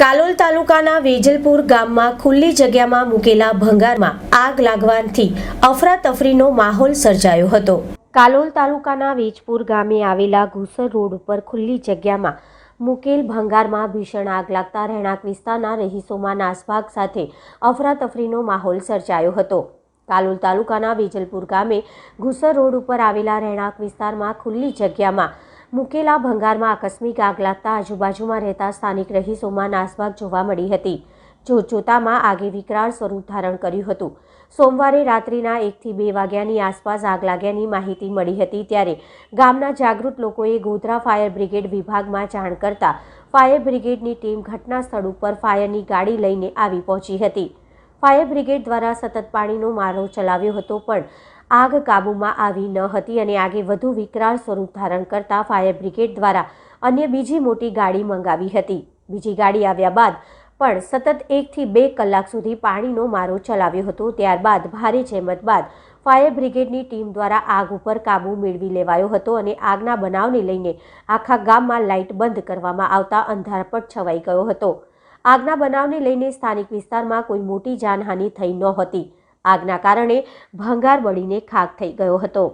કાલોલ તાલુકાના વેજલપુર ગામમાં ખુલ્લી જગ્યામાં મૂકેલા ભંગારમાં આગ લાગવાથી અફરાતફરીનો માહોલ સર્જાયો હતો. કાલોલ તાલુકાના વેજપુર ગામે આવેલા ઘુસર રોડ ઉપર ખુલ્લી જગ્યામાં મુકેલ ભંગારમાં ભીષણ આગ લાગતા રહેણાંક વિસ્તારના રહીશોમાં નાસભાગ સાથે અફરાતફરીનો માહોલ સર્જાયો હતો. કાલોલ તાલુકાના વેજલપુર ગામે ઘુસર રોડ ઉપર આવેલા રહેણાંક વિસ્તારમાં ખુલ્લી જગ્યામાં મૂકેલા ભંગારમાં આકસ્મિક આગ લાગતા આજુબાજુમાં રહેતા સ્થાનિક રહીશોમાં નાસભાગ જોવા મળી હતી. જોતજોતામાં આગે વિકરાળ સ્વરૂપ ધારણ કર્યું હતું. સોમવારે રાત્રિના એકથી બે વાગ્યાની આસપાસ આગ લાગ્યાની માહિતી મળી હતી ત્યારે ગામના જાગૃત લોકોએ ગોધરા ફાયર બ્રિગેડ વિભાગમાં જાણ કરતા ફાયર બ્રિગેડની ટીમ ઘટના સ્થળ ઉપર ફાયરની ગાડી લઈને આવી પહોંચી હતી. ફાયર બ્રિગેડ દ્વારા સતત પાણીનો મારો ચલાવ્યો હતો, પણ આગ કાબૂમાં આવી ન હતી અને આગે વધુ વિકરાળ સ્વરૂપ ધારણ કરતા ફાયર બ્રિગેડ દ્વારા અન્ય બીજી મોટી ગાડી મંગાવી હતી. બીજી ગાડી આવ્યા બાદ પણ સતત એકથી બે કલાક સુધી પાણીનો મારો ચલાવ્યો હતો. ત્યારબાદ, ભારે જહેમત બાદ, ફાયર બ્રિગેડની ટીમ દ્વારા આગ ઉપર કાબૂ મેળવી લેવાયો હતો અને આગના બનાવને લઈને આખા ગામમાં લાઇટ બંધ કરવામાં આવતા અંધારપટ છવાઈ ગયો હતો. આગના બનાવને લઈને સ્થાનિક વિસ્તારમાં કોઈ મોટી જાનહાનિ થઈ નહોતી આગના કારણે ભંગાર બળીને ખાક થઈ ગયો હતો.